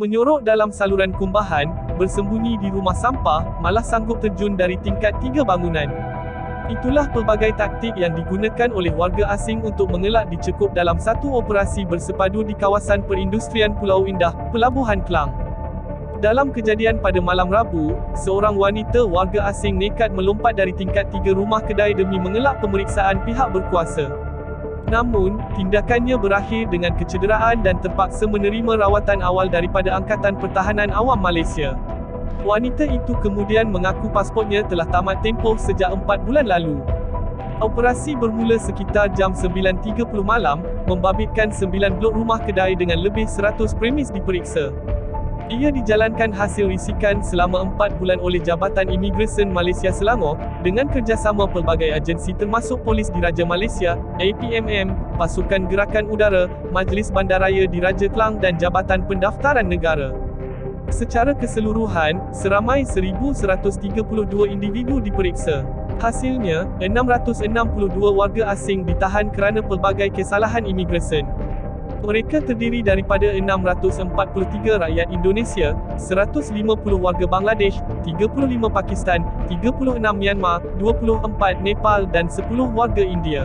Menyorok dalam saluran kumbahan, bersembunyi di rumah sampah, malah sanggup terjun dari tingkat tiga bangunan. Itulah pelbagai taktik yang digunakan oleh warga asing untuk mengelak dicekup dalam satu operasi bersepadu di kawasan perindustrian Pulau Indah, Pelabuhan Kelang. Dalam kejadian pada malam Rabu, seorang wanita warga asing nekat melompat dari tingkat tiga rumah kedai demi mengelak pemeriksaan pihak berkuasa. Namun, tindakannya berakhir dengan kecederaan dan terpaksa menerima rawatan awal daripada Angkatan Pertahanan Awam Malaysia. Wanita itu kemudian mengaku pasportnya telah tamat tempoh sejak 4 bulan lalu. Operasi bermula sekitar jam 9.30 malam, membabitkan 9 blok rumah kedai dengan lebih 100 premis diperiksa. Ia dijalankan hasil risikan selama 4 bulan oleh Jabatan Imigresen Malaysia Selangor, dengan kerjasama pelbagai agensi termasuk Polis Diraja Malaysia, APMM, Pasukan Gerakan Udara, Majlis Bandaraya Diraja Kelang dan Jabatan Pendaftaran Negara. Secara keseluruhan, seramai 1,132 individu diperiksa. Hasilnya, 662 warga asing ditahan kerana pelbagai kesalahan imigresen. Mereka terdiri daripada 643 rakyat Indonesia, 150 warga Bangladesh, 35 Pakistan, 36 Myanmar, 24 Nepal dan 10 warga India.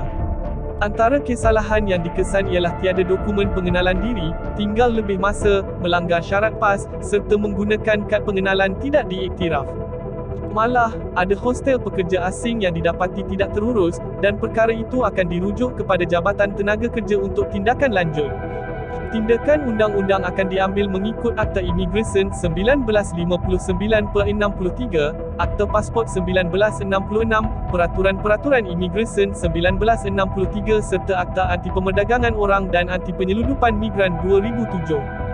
Antara kesalahan yang dikesan ialah tiada dokumen pengenalan diri, tinggal lebih masa, melanggar syarat PAS, serta menggunakan kad pengenalan tidak diiktiraf. Malah, ada hostel pekerja asing yang didapati tidak terurus, dan perkara itu akan dirujuk kepada Jabatan Tenaga Kerja untuk tindakan lanjut. Tindakan undang-undang akan diambil mengikut Akta Imigresen 1959 per 63, Akta Pasport 1966, Peraturan-Peraturan Imigresen 1963 serta Akta Anti Pemerdagangan Orang dan Anti Penyeludupan Migran 2007.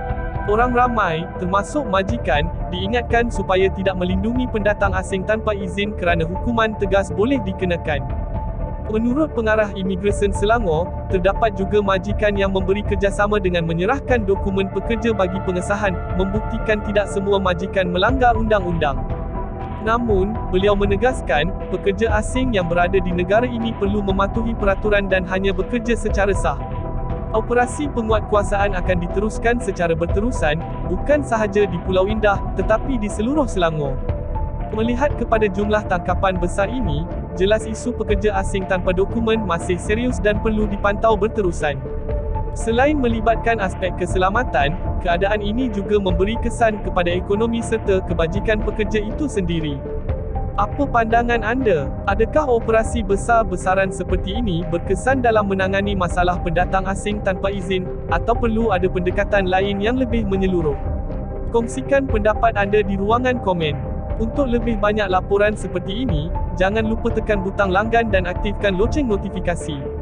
Orang ramai, termasuk majikan, diingatkan supaya tidak melindungi pendatang asing tanpa izin kerana hukuman tegas boleh dikenakan. Menurut pengarah imigresen Selangor, terdapat juga majikan yang memberi kerjasama dengan menyerahkan dokumen pekerja bagi pengesahan, membuktikan tidak semua majikan melanggar undang-undang. Namun, beliau menegaskan, pekerja asing yang berada di negara ini perlu mematuhi peraturan dan hanya bekerja secara sah. Operasi penguatkuasaan akan diteruskan secara berterusan, bukan sahaja di Pulau Indah, tetapi di seluruh Selangor. Melihat kepada jumlah tangkapan besar ini, jelas isu pekerja asing tanpa dokumen masih serius dan perlu dipantau berterusan. Selain melibatkan aspek keselamatan, keadaan ini juga memberi kesan kepada ekonomi serta kebajikan pekerja itu sendiri. Apa pandangan anda? Adakah operasi besar-besaran seperti ini berkesan dalam menangani masalah pendatang asing tanpa izin, atau perlu ada pendekatan lain yang lebih menyeluruh? Kongsikan pendapat anda di ruangan komen. Untuk lebih banyak laporan seperti ini, jangan lupa tekan butang langgan dan aktifkan loceng notifikasi.